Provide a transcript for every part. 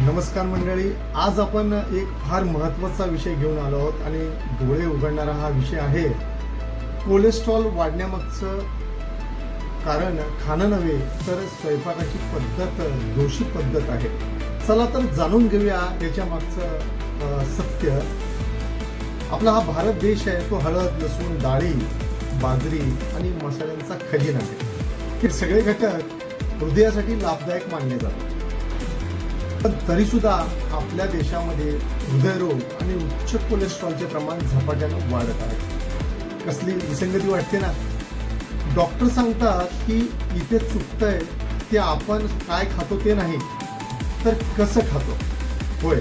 नमस्कार मंडळी आज आपण एक फार महत्त्वाचा विषय घेऊन आलो आहोत आणि डोळे उघडणारा हा विषय आहे. कोलेस्ट्रॉल वाढण्यामागचं कारण खाणं नव्हे तर स्वयंपाकाची पद्धत दोषी पद्धत आहे. चला तर जाणून घेऊया याच्या मागचं सत्य. आपला हा भारत देश आहे तो हळद लसूण डाळी बाजरी आणि मसाल्यांचा खजिना आहे. हे सगळे घटक हृदयासाठी लाभदायक मानले जातात. पण तरीसुद्धा आपल्या देशामध्ये हृदयरोग आणि उच्च कोलेस्ट्रॉलचे प्रमाण झपाट्यानं वाढत आहे. कसली विसंगती वाटते ना? डॉक्टर सांगतात की इथे चुकतंय ते आपण काय खातो ते नाही तर कसं खातो? होय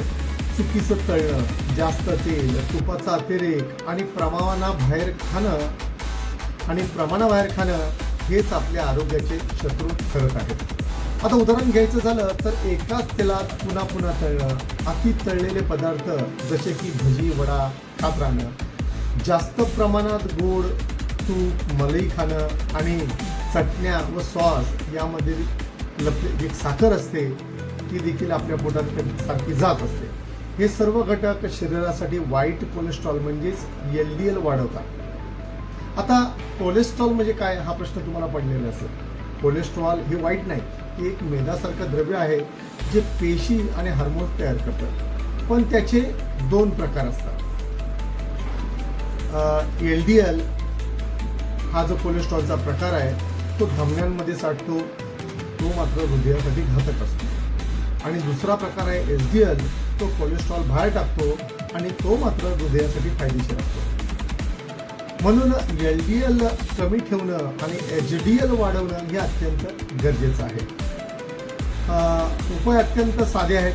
चुकीचं तळणं जास्त तेल तुपाचा अतिरेक आणि प्रमाणाबाहेर खाणं आणि प्रमाणाबाहेर खाणं हेच आपल्या आरोग्याचे शत्रू ठरत आहेत. आता उदाहरण घ्यायचं झालं तर एकाच तेलात पुन्हा पुन्हा तळणं. अति तळलेले पदार्थ जसे की भजी वडा खात राहणं जास्त प्रमाणात गोड तूप मलई खाणं आणि चटण्या व सॉस यामध्ये लपले जी साखर असते ती देखील आपल्या पोटात सारखी जात असते. हे सर्व घटक शरीरासाठी वाईट कोलेस्ट्रॉल म्हणजेच एल डी एल वाढवतात. आता कोलेस्ट्रॉल म्हणजे काय? हा प्रश्न तुम्हाला पडलेला असेल. कोलेस्ट्रॉल हे वाईट नाही. एक मेदासारखं द्रव्य आहे जे पेशी आणि हार्मोन्स तयार करतात पण त्याचे दोन प्रकार असतात. एल डी एल हा जो कोलेस्ट्रॉलचा प्रकार आहे तो धमन्यांमध्ये साठतो तो मात्र हृदयासाठी घातक असतो. आणि दुसरा प्रकार आहे एस डी एल तो कोलेस्ट्रॉल बाहेर टाकतो आणि तो मात्र हृदयासाठी फायदेशीर असतो. म्हणून एल डी एल कमी ठेवणं आणि एच डी एल वाढवणं हे अत्यंत गरजेचं आहे. उपाय अत्यंत साधे आहेत.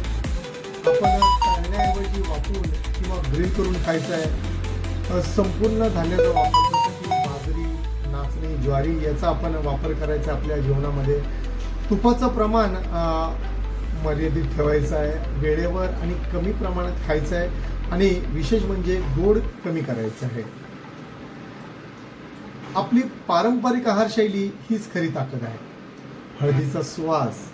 आपण तळण्याऐवजी वापरून किंवा ग्रिल करून खायचं आहे. संपूर्ण धान्याचा वापर जसं की बाजरी नाचणी ज्वारी याचा आपण वापर करायचा आपल्या जीवनामध्ये. तुपाचं प्रमाण मर्यादित ठेवायचं आहे. वेळेवर आणि कमी प्रमाणात खायचं आहे. आणि विशेष म्हणजे गोड कमी करायचं आहे. आपली पारंपरिक आहारशैली हीच खरी ताकद आहे. हळदीचा सुवास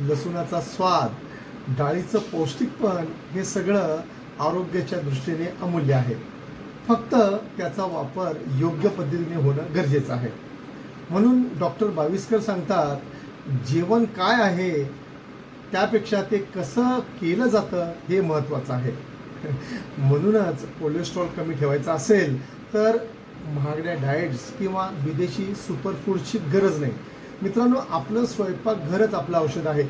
लसूणाचा स्वाद डाळीचं पौष्टिकपण हे सगळं आरोग्याच्या दृष्टीने अमूल्य आहे. फक्त त्याचा वापर योग्य पद्धतीने होणं गरजेचं आहे. म्हणून डॉक्टर बाविस्कर सांगतात जेवण काय आहे त्यापेक्षा ते कसं केलं जातं हे महत्त्वाचं आहे. म्हणूनच कोलेस्ट्रॉल कमी ठेवायचं असेल तर महागड्या डाएट्स किंवा विदेशी सुपरफूडची गरज नाही. मित्रांनो आपलं स्वयंपाकघरच आपलं औषध आहे.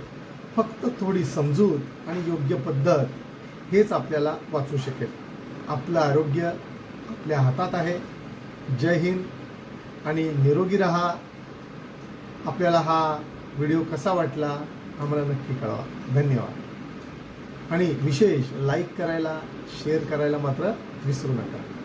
फक्त थोडी समजूत आणि योग्य पद्धत हेच आपल्याला वाचू शकेल. आपलं आरोग्य आपल्या हातात आहे. जय हिंद. आणि निरोगी रहा. आपल्याला हा व्हिडिओ कसा वाटला आम्हाला नक्की कळवा. धन्यवाद. आणि विशेष लाईक करायला शेअर करायला मात्र विसरू नका.